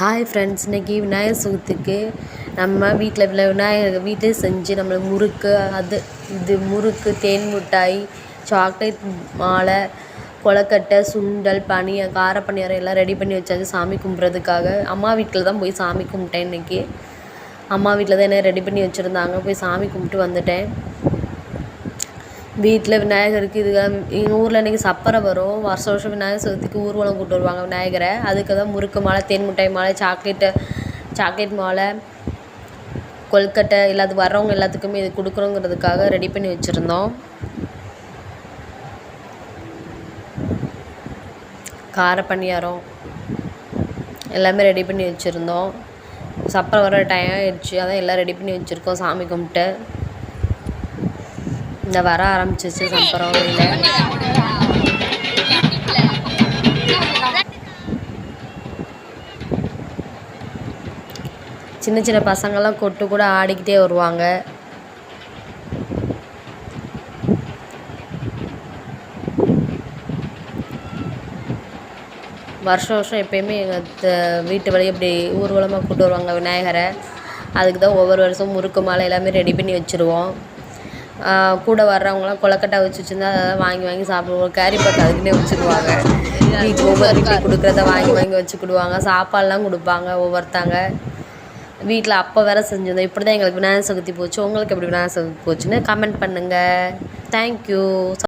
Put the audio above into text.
Hi friends இன்றைக்கி விநாயகர் சதுர்த்திக்கு நம்ம வீட்டில் விநாயகர் வீட்டிலே செஞ்சு நம்மளுக்கு முறுக்கு அது இது முறுக்கு தேன் மிட்டாய் சாக்லேட் மாலை கொலக்கட்டை சுண்டல் பனியா கார பணியாரம் எல்லாம் ரெடி பண்ணி வச்சாச்சு சாமி கும்பிட்றதுக்காக. அம்மா வீட்டில் தான் போய் சாமி கும்பிட்டேன் இன்றைக்கி அம்மா வீட்டில் தான் என்ன ரெடி பண்ணி வச்சுருந்தாங்க. போய் சாமி கும்பிட்டு வந்துட்டேன். வீட்டில் விநாயகருக்கு இதுக்காக எங்கள் ஊரில் இன்றைக்கி சப்பரை வரும். வருஷம் வருஷம் விநாயகர் சதுர்த்திக்கு ஊர்வலம் கூப்பிட்டு வருவாங்க விநாயகரை. அதுக்கு தான் முறுக்கு மாலை தேன் மிட்டாய் மாலை சாக்லேட்டு சாக்லேட் மாலை கொல்கட்டை இல்லாத வர்றவங்க எல்லாத்துக்குமே இது கொடுக்குறோங்கிறதுக்காக ரெடி பண்ணி வச்சுருந்தோம். கார பணியாரம் எல்லாமே ரெடி பண்ணி வச்சுருந்தோம். சப்பரை வர டைம் ஆயிடுச்சு. அதான் எல்லாம் ரெடி பண்ணி வச்சுருக்கோம் சாமி கும்பிட்டு. இந்த வர ஆரம்பிச்சிச்சு சப்பரம் இல்லை சின்ன சின்ன பசங்கள்லாம் கொட்டு கூட ஆடிக்கிட்டே வருவாங்க. வருஷம் வருஷம் எப்பயுமே எங்கள் வீட்டு வழி இப்படி ஊர்வலமாக கூப்பிட்டு வருவாங்க விநாயகரை. அதுக்கு தான் ஒவ்வொரு வருஷமும் முறுக்கு மாலை எல்லாமே ரெடி பண்ணி வச்சுருவோம். கூட வர்றவங்களாம் கொலக்கட்டை வச்சு வச்சுருந்தா அதெல்லாம் வாங்கி வாங்கி சாப்பிடுவோம். கேரி பேக் அதுக்குன்னே வச்சுக்குவாங்க வீட்டுக்கு ஒவ்வொரு வீட்டுக்கு கொடுக்குறத வாங்கி வாங்கி வச்சுக்கிடுவாங்க. சாப்பாடுலாம் கொடுப்பாங்க ஒவ்வொருத்தங்க. வீட்டில் அப்போ வேறு செஞ்சுருந்தோம். இப்படி தான் எங்களுக்கு விநாயகர் சதுர்த்தி போச்சு. உங்களுக்கு எப்படி விநாயகர் சதுர்த்தி போச்சுன்னு கமெண்ட் பண்ணுங்கள் தேங்க்யூ